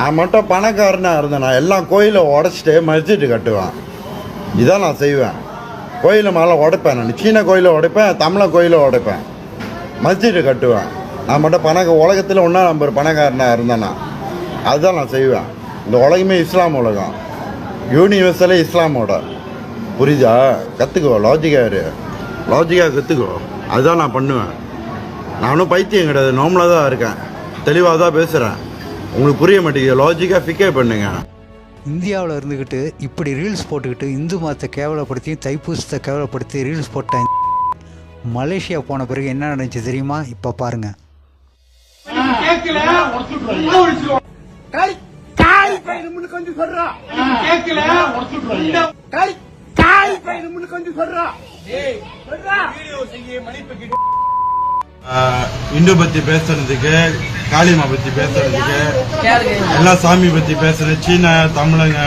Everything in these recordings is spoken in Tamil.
நான் மட்டும் பணக்காரனாக இருந்தேன் நான் எல்லாம் கோயிலை உடச்சிட்டு மஸ்ஜிட்டு கட்டுவேன். இதான் நான் செய்வேன். கோயிலை மேலே உடைப்பேன் நான். சீன கோயிலை உடைப்பேன் தமிழ கோயிலை உடைப்பேன். மஸ்ஜிட்டு கட்டுவேன். நான் மட்டும் பணக்க உலகத்தில் ஒன்றா நம்பர் பணக்காரனாக இருந்தேன்னா அதுதான் நான் செய்வேன். இந்த உலகமே இஸ்லாம் உலகம். யூனிவர்சலே இஸ்லாமோட. புரியுதா? கற்றுக்கோ லாஜிக்காக இரு. லாஜிக்காக கற்றுக்கோ அதுதான் நான் பண்ணுவேன். நானும் பைத்தியம் கிடையாது நார்மலாக தான் இருக்கேன். தெளிவாக தான் பேசுகிறேன் உங்களுக்கு புரிய மாட்டேங்குது. லாஜிக்காக ஃபிக்கே பண்ணுங்க. இந்தியாவில் இருந்துக்கிட்டு இப்படி ரீல்ஸ் போட்டுக்கிட்டு இந்து மதத்தை கேவலப்படுத்தி தைப்பூசத்தை கேவலப்படுத்தி ரீல்ஸ் போட்டேன் மலேசியா போன பிறகு என்ன நடந்துச்சு தெரியுமா? இப்போ பாருங்கள் சொல்றா. சொல்றா. இந்து பற்றி பேசுறதுக்கு காளிமா பற்றி பேசுறதுக்கு எல்லா சாமி பற்றி பேசுகிறேன் சீன தமிழங்க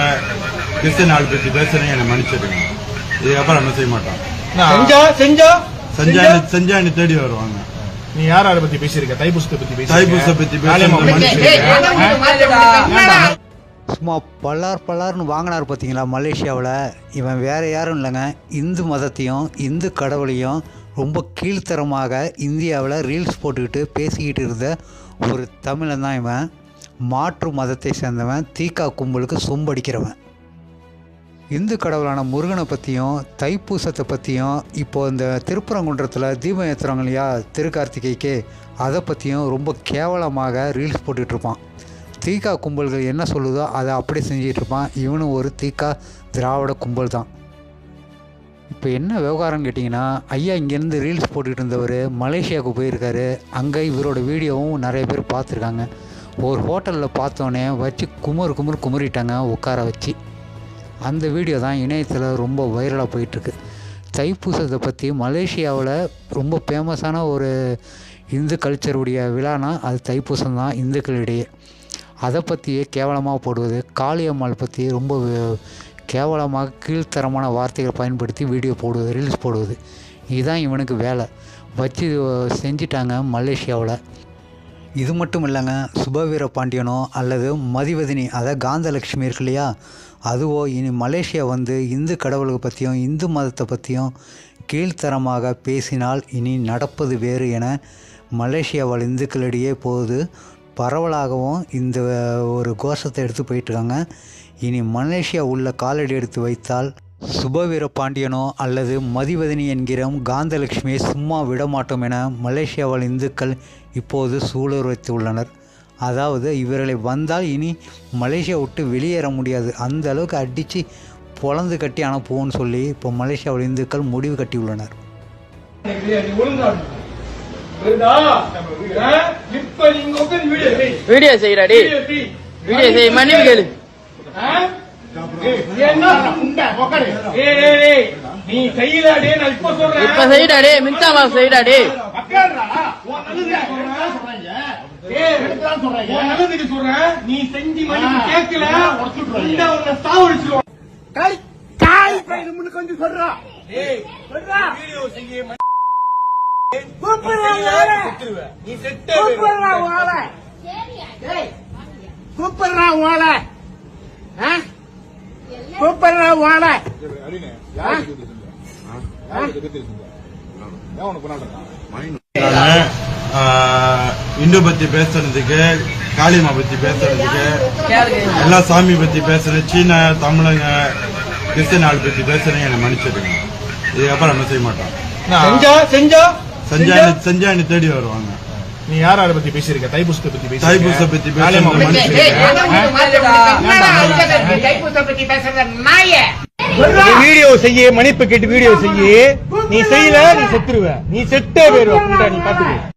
கிறிஸ்டின் ஆள் பற்றி பேசுகிறேன் என்னை மன்னிச்சிடுங்க இதுக்கப்புறம் என்ன செய்ய மாட்டோம் செஞ்சா செஞ்சா செஞ்சா செஞ்சா என்னை தேடி வருவாங்க நீ யார் யாரை பத்தி பேசியிருக்க தைப்பூசத்தை பத்தி பேசி தைப்பூசை பத்தி பேசுறது மனுஷன் சும்மா பல்லார் பல்லார்னு வாங்கினார் பார்த்தீங்களா மலேசியாவில். இவன் வேறு யாரும் இல்லைங்க. இந்து மதத்தையும் இந்து கடவுளையும் ரொம்ப கீழ்த்தரமாக இந்தியாவில் ரீல்ஸ் போட்டுக்கிட்டு பேசிக்கிட்டு இருந்த ஒரு தமிழன் தான் இவன். மாற்று மதத்தை சேர்ந்தவன் தீக்கா கும்பலுக்கு சொம்படிக்கிறவன் இந்து கடவுளான முருகனை பற்றியும் தைப்பூசத்தை பற்றியும் இப்போது இந்த திருப்பரங்குன்றத்தில் தீபம் ஏற்றுறாங்க இல்லையா திருக்கார்த்திகைக்கு அதை பற்றியும் ரொம்ப கேவலமாக ரீல்ஸ் போட்டுட்ருப்பான் தீகா கும்பல்கள் என்ன சொல்லுதோ அதை அப்படியே செஞ்சிட்டு இருப்பான் இவனும் ஒரு தீகா திராவிட கும்பல் தான். இப்போ என்ன விவகாரம்னு கேட்டிங்கன்னா ஐயா இங்கேருந்து ரீல்ஸ் போட்டுக்கிட்டு இருந்தவர் மலேசியாவுக்கு போயிருக்காரு. அங்கே இவரோட வீடியோவும் நிறைய பேர் பார்த்துருக்காங்க. ஒரு ஹோட்டலில் பார்த்தோன்னே வச்சு குமுறு குமுறு குமுறிட்டாங்க உட்கார வச்சு. அந்த வீடியோ தான் இணையத்தில் ரொம்ப வைரலாக போயிட்டுருக்கு. தைப்பூசத்தை பற்றி மலேசியாவில் ரொம்ப ஃபேமஸான ஒரு இந்து கல்ச்சருடைய விழானா அது தைப்பூசம் தான் இந்துக்களிடையே. அதை பற்றியே கேவலமாக போடுவது காளியம்மாள் பற்றி ரொம்ப கேவலமாக கீழ்த்தரமான வார்த்தைகளை பயன்படுத்தி வீடியோ போடுவது ரீல்ஸ் போடுவது. இதுதான் இவனுக்கு வேலை. வச்சு செஞ்சிட்டாங்க மலேசியாவில். இது மட்டும் இல்லைங்க சுபவீர பாண்டியனோ அல்லது மதிவதினி அதாவது காந்தலட்சுமி இருக்கு இல்லையா? அதுவோ இனி மலேசியா வந்து இந்து கடவுளை பற்றியும் இந்து மதத்தை பற்றியும் கீழ்த்தரமாக பேசினால் இனி நடப்பது வேறு என மலேசியாவால் இந்துக்களிடையே போது பரவலாகவும் இந்த ஒரு கோஷத்தை எடுத்து போயிட்டுருக்காங்க. இனி மலேசியா உள்ள காலடி எடுத்து வைத்தால் சுபவீர பாண்டியனோ அல்லது மதிவதனி என்கிற காந்தலட்சுமியை சும்மா விடமாட்டோம் என மலேசியாவால் இந்துக்கள் இப்போது சூளுரைத்து உள்ளனர். அதாவது இவர்களை வந்தால் இனி மலேசியா விட்டு வெளியேற முடியாது. அந்த அளவுக்கு அடித்து பொழந்து கட்டி அனுப்புவோம்னு சொல்லி இப்போ மலேசியாவில் இந்துக்கள் முடிவு கட்டியுள்ளனர். இப்ப நீங்க வீடியோ செய். வீடியோ செய்யறாடி. வீடியோ செய். வீடியோ செய் மன்னிப்பு கேளு. நீ நான் இப்ப சொல்றேன். இப்ப செய்யறாடே மின்சாமா செய்யறாடி சொல்றேன். செஞ்சு மன்னிப்பு ஆ. கேட்கல. உடைச்சுடுறாங்க. இந்த உன்னை சாவடிச்சிருவான். காய் காய் பையனு கொஞ்சம் சொல்றா. ஏய் சொல்றா. வீடியோ செய்ய கூப்பிடுறா கூப்பிடுறா இந்து பத்தி பேசுறதுக்கு காளிமா பத்தி பேசுறதுக்கு எல்லா சாமி பத்தி பேசுறேன் சீன தமிழங்க கிறிஸ்டின் ஆள் பத்தி பேசுறேன் என்னை மன்னிச்சிடுங்க. இதுக்கப்புறம் என்ன செய்ய மாட்டோம். செஞ்சா செஞ்சா. செஞ்சா என்னை- செஞ்சா என்னை தேடி வருவாங்க. நீ யார் யாரை பத்தி பேசியிருக்க? தைப்பூசத்தை பத்தி பேசி தைப்பூசை பத்தி காளியம்மா பேசுறது மனுஷன் மனுஷன் வீடியோ செய்ய மன்னிப்பு கேட்டு வீடியோ செய்ய. நீ செய்யல நீ செத்துருவ. நீ செட்டே போயிருவ நீ பாத்துக்க